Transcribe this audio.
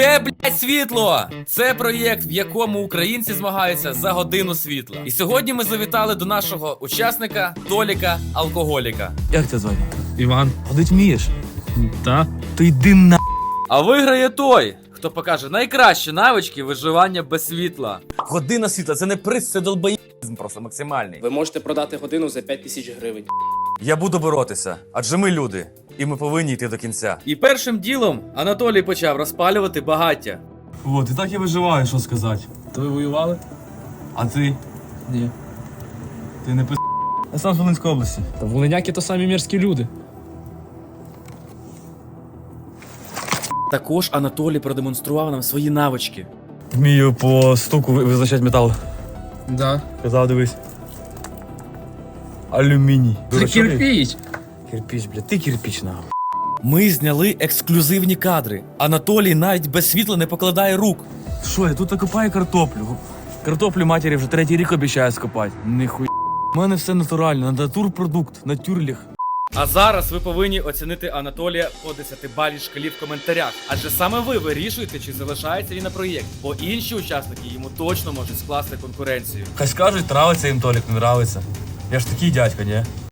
Де блядь, світло? Це проєкт, в якому українці змагаються за годину світла. І сьогодні ми завітали до нашого учасника Толіка Алкоголіка. Як тебе звати? Іван. Ходить вмієш? Та? То йди на. А виграє той, хто покаже найкращі навички виживання без світла. Година світла, це не приз, це долбоїзм просто максимальний. Ви можете продати годину за 5 тисяч гривень. Я буду боротися, адже ми люди, і ми повинні йти до кінця. І першим ділом Анатолій почав розпалювати багаття. От, і так я виживаю, що сказати. То ви воювали? А ти? Ні. Ти не пис. Я сам з Волинської області. Та волиняки то самі мірські люди. Також Анатолій продемонстрував нам свої навички. Вмію по стуку ви- визначати метал. Да. Казав, дивись. Алюміній. Це кирпіч. Кирпіч, бля, ти кирпіч нахуй. Ми зняли ексклюзивні кадри. Анатолій навіть без світла не покладає рук. Що, я тут копаю картоплю. Картоплю матері вже третій рік обіцяю скопати. Ніхуя. У мене все натурально, натурпродукт, натюрліх. А зараз ви повинні оцінити Анатолія по 10-бальній шкалі в коментарях. Адже саме ви вирішуєте, чи залишається він на проєкт, бо інші учасники йому точно можуть скласти конкуренцію. Хай скажуть, нравиться їм Толік, не нравиться. Я ж такий дядько, ні?